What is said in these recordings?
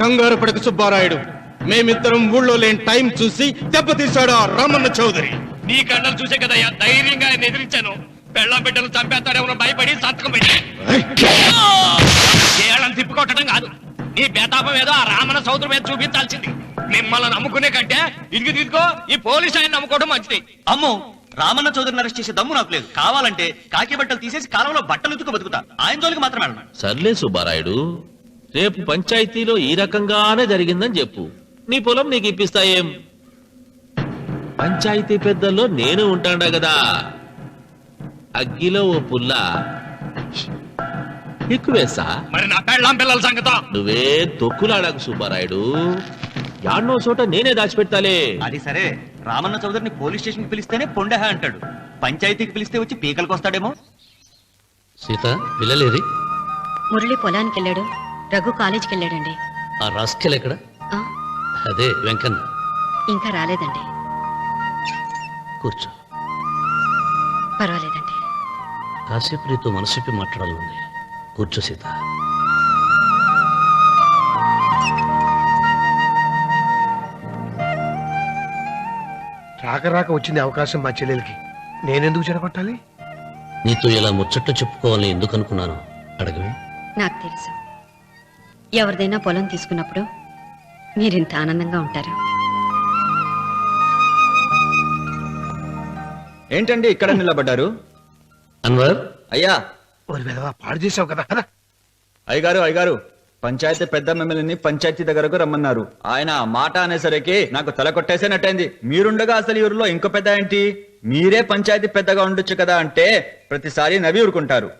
కంగారు పడక సుబ్బారాయుడు. మేమిద్దరం ఊళ్ళో లేని టైం చూసి దెబ్బతీశాడు ఆ రామన్న చౌదరి. నీ కళ్ళలు చూసే కదయ్యా ధైర్యంగా ఆయన ఎదిరించాను. పెళ్ళ బిడ్డలు చంపేస్తాడేమో భయపడి సంతకం పెట్టి ఏళ్ళని తిప్పుకొట్టడం కాదు. నీ బేతాపం ఏదో ఆ రామణ సౌదరి మీద చూపించాల్సింది. మిమ్మల్ని నమ్ముకునే కంటే ఇదిగి తీసుకో ఈ పోలీస్ ఆయన నమ్ముకోవడం మంచిది. అమ్మో రామన్న చౌదరిని అరెస్ట్ చేసే దమ్ము నాకు లేదు. కావాలంటే కాకి బట్టలు తీసేసి కాలంలో బట్టలు ఉతుకు బతుకుతా. ఆయన జోలికి మాత్రం వెళ్ళను. సర్లే సుబ్బారాయుడు రేపు పంచాయతీలో ఈ రకంగానే జరిగిందని చెప్పు. నీ పొలం నీకు ఇప్పిస్తాయేం పంచాయతీ పెద్దల్లో నేను ఉంటాడా కదా? అగ్గిలో ఓ పుల్ల. ఎక్కువేసా మరి నా పెళ్ళాం పిల్లల సంగతం? నువ్వే తొక్కులాడకు సుబ్బారాయుడు. యాడ్నో చోట నేనే దాచిపెడతాలే. అది సరే. రామన్న చౌదరిని పోలీస్ స్టేషన్కి పిలిస్తేనే పొండహ అంటాడు. పంచాయతీకి పిలిస్తే వచ్చి పీకలకు వస్తాడేమో సీత పిల్లలేరి మురళి పొలానికి వెళ్ళాడు. రఘు కాలేజీకి వెళ్ళాడండి. ఆ రాస్కెల్ ఎక్కడ? ఆ, అదే వెంకన్న. ఇంకా రాలేదండి. కూర్చో. పర్వాలేదండి. కాసేపు నీతో మనసిప్పి మాట్లాడాలి ఉంది. కూర్చో సీత. రాక రాక వచ్చింది అవకాశం మా చెల్లెలకి. నేనెందుకు చెడగొట్టాలి? నీతో ఇలా ముచ్చట్లు చెప్పుకోవాలని ఎందుకు అనుకున్నాను? అడగవే. నాకు తెలుసు. ఎవరిదైనా పొలం తీసుకున్నప్పుడు మీరింత ఆనందంగా ఉంటారు. ఏంటండి ఇక్కడ నిలబడ్డారు? అన్వర్? అయ్యా. ఓరి విధవా పాడు చేసావు కదా కదా అయ్యగారు అయ్యగారు. పంచాయతీ పెద్ద మిమ్మల్ని పంచాయతీ దగ్గరకు రమ్మన్నారు. ఆయన ఆ మాట అనేసరికి నాకు తల కొట్టేసేనట్టయింది. మీరుండగా అసలు ఈ ఊరిలో ఇంకో పెద్ద ఏంటి? మీరే పంచాయతీ పెద్దగా ఉండొచ్చు కదా అంటే ప్రతిసారి నవ్వి ఊరుకుంటారు.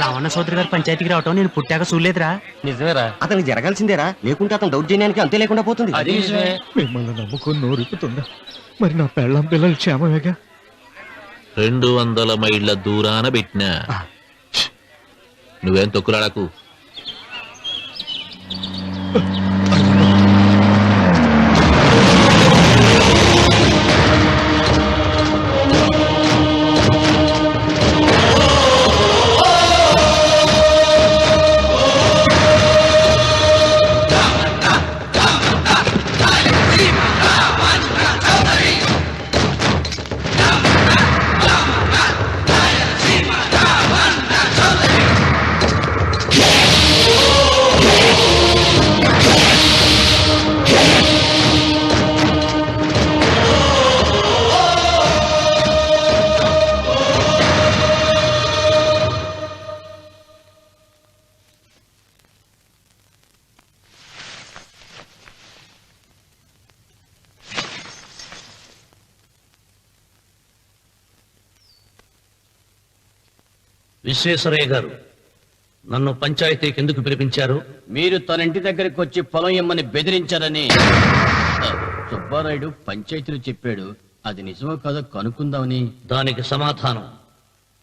రావణ సోదరి గారు పంచాయతీకి రావటం నేను పుట్టాక చూడలేదురా. నిజమేరా. అతనికి జరగాల్సిందేరా. లేకుంటే అతను దౌర్జన్యానికి అంతే లేకుండా పోతుంది. మిమ్మల్ని నమ్ముకొని నోరుపుతుందా మరి నా పెళ్ళం పిల్లలు క్షేమమేగా? రెండు వందల మైళ్ళ దూరాన పెట్టినా. నువ్వేం తొక్కులాడకు? విశ్వేశ్వరయ్య గారు నన్ను పంచాయతీకి ఎందుకు పిలిపించారు? మీరు తన ఇంటి దగ్గరికి వచ్చి పొలం ఇమ్మని బెదిరించారని. సుబ్బారాయుడు పంచాయతీలో చెప్పాడు. అది నిజమో కాదో కనుక్కుందామని. దానికి సమాధానం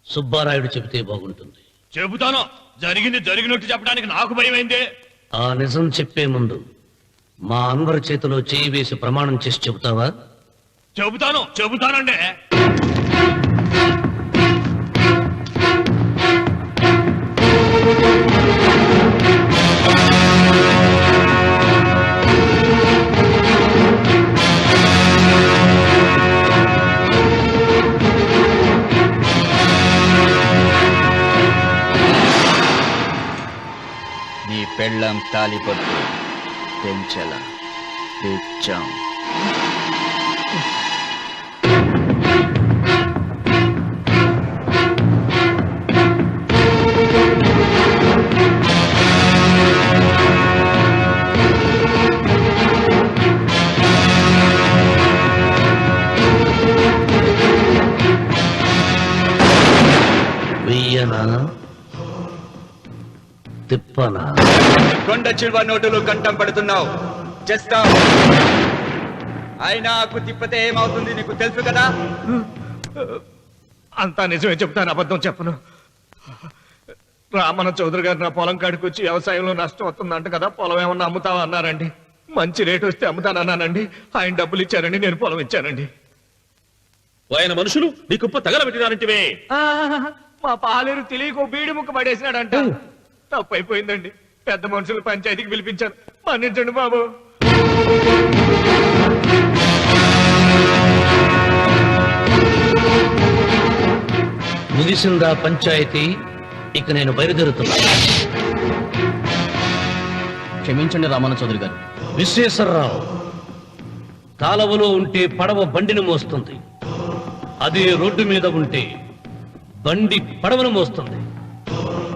సుబ్బారాయుడు చెబితే బాగుంటుంది. చెబుతాను. జరిగింది జరిగినట్టు చెప్పడానికి నాకు భయమైంది. ఆ నిజం చెప్పే ముందు మా అన్వర్ చేతిలో చేయి వేసి ప్రమాణం చేసి చెబుతావా? చెబుతాను చెబుతానండి. నీ పెళ్ళం తాలిపట్టు పెంచల తెచ్చాం. తిప్పనా? కొండ చిల్వ నోటులు కంఠం పడుతున్నావు. చేస్తాం. ఆయన ఆకు తిప్పితే ఏమవుతుంది నీకు తెలుసు కదా? అంతా నిజమే చెప్తాను అబద్ధం చెప్పను. రామన్న చౌదరి గారు నా పొలం కాడికి వచ్చి వ్యవసాయంలో నష్టం వస్తుందంట కదా పొలం ఏమన్నా అమ్ముతావా అన్నారండి. మంచి రేటు వస్తే అమ్ముతానన్నానండి. ఆయన డబ్బులు ఇచ్చారండి నేను పొలం ఇచ్చానండి. ఆయన మనుషులు నీ కుప్ప తగలబెట్టినారంటివే. మా పాలేరు తెలియక బీడి ముక్క పడేసినాడంట. తప్పు అయిపోయిందండి పెద్ద మనుషులు పంచాయతీకి పిలిపించాను. మన్నించండి బాబు. ముగిసిందా పంచాయతీ? ఇక నేను బయలుదేరుతున్నా. క్షమించండి రామన్న చౌదరి గారు. విశ్వేశ్వరరావు కాలవలో ఉంటే పడవ బండిని మోస్తుంది. అదే రోడ్డు మీద ఉంటే బండి పడవను మోస్తుంది.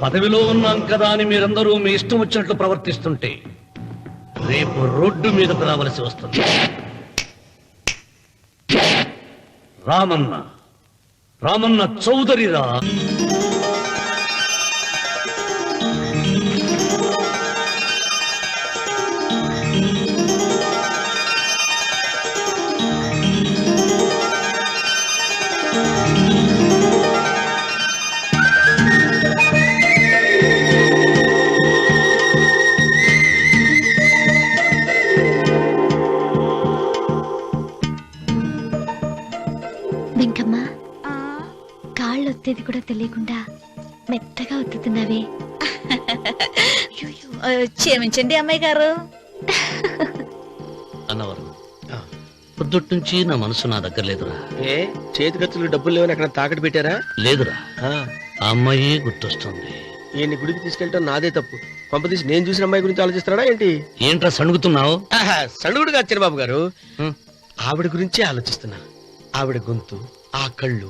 పదవిలో ఉన్నాం కదా అని మీరందరూ మీ ఇష్టం వచ్చినట్లు ప్రవర్తిస్తుంటే రేపు రోడ్డు మీదకు రావలసి వస్తుంది. రామన్న రామన్న చౌదరిరా. తెలియకుండా మెత్తగా ఒత్తుతున్నావే క్షమించండి అమ్మాయి గారు. అన్నవరం పొద్దుటి నుంచి నా మనసు నా దగ్గర లేదురా. ఏ చేతి ఖర్చులు డబ్బులు లేవని అక్కడ తాకట్టు పెట్టారా? లేదురా. ఆ, అమ్మాయి గుర్తొస్తుంది. ఈయన్ని గుడికి తీసుకెళ్ళటం నాదే తప్పు. పంపదీసి నేను చూసిన అమ్మాయి గురించి ఆలోచిస్తాడా ఏంటి? ఏంట్రా సణుగుతున్నావు? ఆహా, సణుగుడుగా వచ్చారు బాబు గారు. ఆవిడ గురించే ఆలోచిస్తున్నా. ఆవిడ గొంతు ఆ కళ్ళు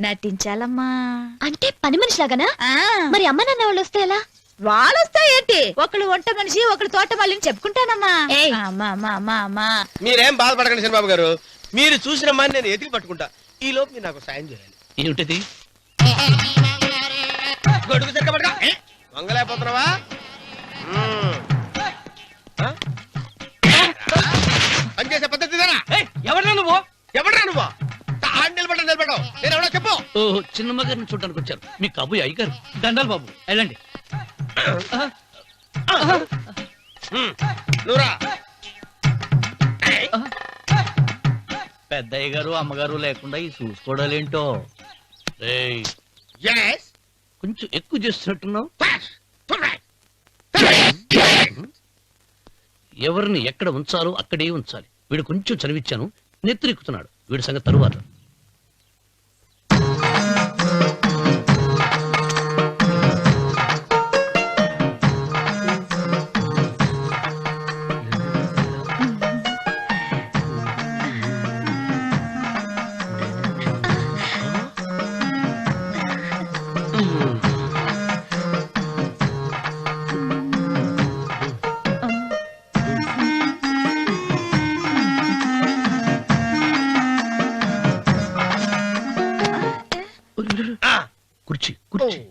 నటించాలమ్మా. అంటే పని మనిషిలాగానా? ఆ, మరి అమ్మ నాన్న వాళ్ళు వస్తే ఎలా? వాళ్ళొస్తా ఏంటి? ఒకళ్ళు వంట మనిషి ఒకళ్ళు తోట మళ్ళీ చెప్పుకుంటానమ్మా. మీరేం బాధపడకండి బాబు గారు. మీరు చూసిన అమ్మాయిని నేను ఎతికి పట్టుకుంటా. ఈ లోపు మీరు నాకు సాయం చేయాలి. ఏమిటిది? గొడుగు సరిగ్గా పట్టుకో. వంగలేకపోతున్నావా ఎవడో చెప్పు ఓ చిన్నమ్మ గారిని చూడడానికి వచ్చారు. మీ కబు అయ్యగారు. దండాలు బాబు వెళ్ళండి. నువ్వురా పెద్దయ్య గారు అమ్మగారు లేకుండా ఈ చూసుకోవడాలేంటో రేయ్, ఎస్ కొంచెం ఎక్కువ చేస్తున్నట్టున్నావు? ఎవరిని ఎక్కడ ఉంచాలో అక్కడే ఉంచాలి. వీడు కొంచెం చదివిచ్చాను నెత్తిరెక్కుతున్నాడు. వీడి సంగతి తరువాత. కుర్చీ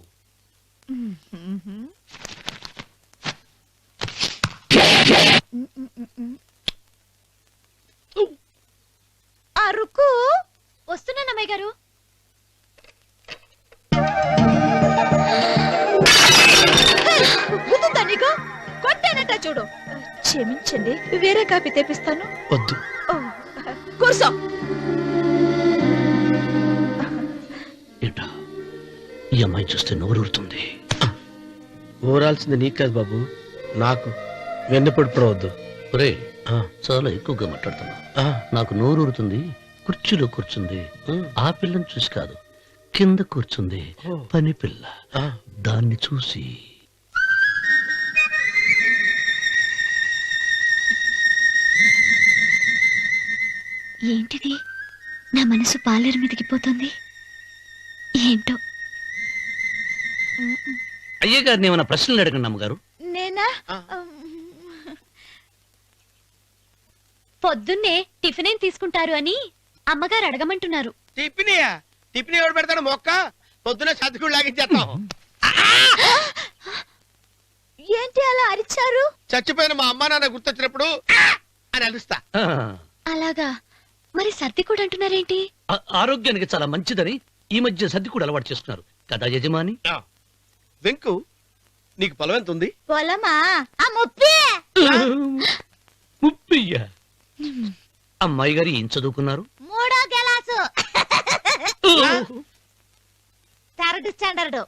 అరుకు వస్తున్నానమ్మాయి గారు. గుర్తుందా నీకు? కొట్టానట చూడు. క్షమించండి వేరే కాపీ తెప్పిస్తాను. వద్దు. కూర్చో. అమ్మాయి చూస్తే నోరూరుతుంది. ఊరాల్సింది నీకు కాదు బాబు నాకు. వెన్నపడి పడవద్దు. ఒరే చాలా ఎక్కువగా మాట్లాడుతున్నా. ఆ, నాకు నోరూరుతుంది కుర్చీలో కూర్చుంది ఆ. పిల్లని చూసి కాదు కింద కూర్చుంది. పని పిల్ల. ఆ. దాన్ని చూసి. ఏంటిది? నా మనసు పాలేరు మీదకి పోతుంది? ఏంటో? అయ్య గారిని ఏమైనా ప్రశ్నలు అడగండి అమ్మగారు? నేనా? పొద్దున్నే టిఫిన్ ఏం తీసుకుంటారు అని అమ్మగారు అడగమంటున్నారు. టిఫినియా? టిఫిన్ ఎవడు పెడతాడు మొక్క? పొద్దున సర్దుకుడు లాగించేస్తాం. చచ్చిపోయిన మా అమ్మా నాన్న గుర్తొచ్చినప్పుడు "ఆ!" అని అలుస్తా. ఆ, అలాగా. మరి సర్ది కూడా అంటున్నారేంటి? ఆ- ఆరోగ్యానికి చాలా మంచిదని ఈ మధ్య సర్ది కూడా అలవాటు చేస్తున్నారు. కదా యజమాని. వెంకు నీకు పొలం ఎంత ఉంది? పొలమా? ఆ ముప్పి. ముప్పయ్య అమ్మాయి గారు ఏం చదువుకున్నారు? మూడో గెలాసు. Third standard.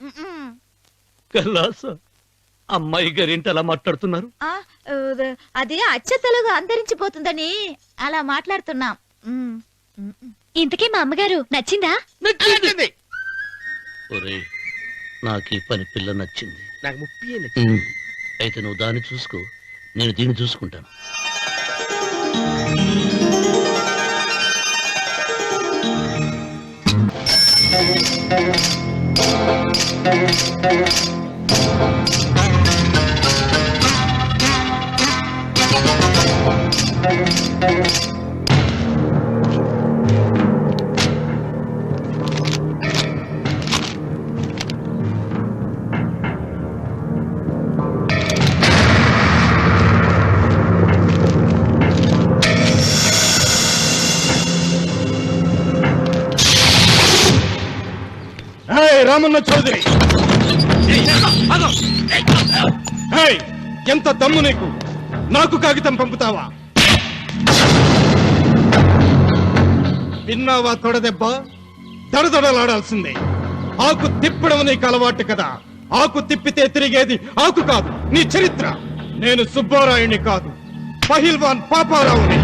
అమ్మాయి గారు ఏంటి అలా మాట్లాడుతున్నారు? అది అచ్చ తెలుగు అంతరించిపోతుందని అలా మాట్లాడుతున్నాం. ఇంతకీ మా అమ్మగారు నచ్చిందా? నచ్చింది. ఒరే నాకు ఈ పని పిల్ల నచ్చింది. నాకు ముప్పి ఉమ్, అయితే నువ్వు దాన్ని చూసుకో నేను దీన్ని చూసుకుంటాను. రామన్న చౌదరి. ఎంత దమ్ము నీకు? నాకు కాగితం పంపుతావా? విన్నావా తొడదెబ్బ? దడదడలాడాల్సిందే ఆకు తిప్పడం నీకు అలవాటు కదా. ఆకు తిప్పితే తిరిగేది ఆకు కాదు నీ చరిత్ర. నేను సుబ్బారాయుని కాదు. పహిల్వాన్ పాపారావుని.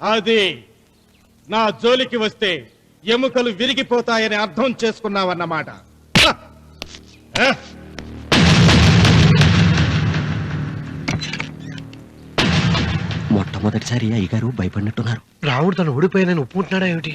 అది నా జోలికి వస్తే ఎముకలు విరిగిపోతాయని అర్థం చేసుకున్నావన్నమాట! మొట్టమొదటిసారి అయ్యగారు భయపడినట్టున్నారు. రాముడు తను ఓడిపోయానని ఒప్పుకుంటున్నాడా ఏమిటి?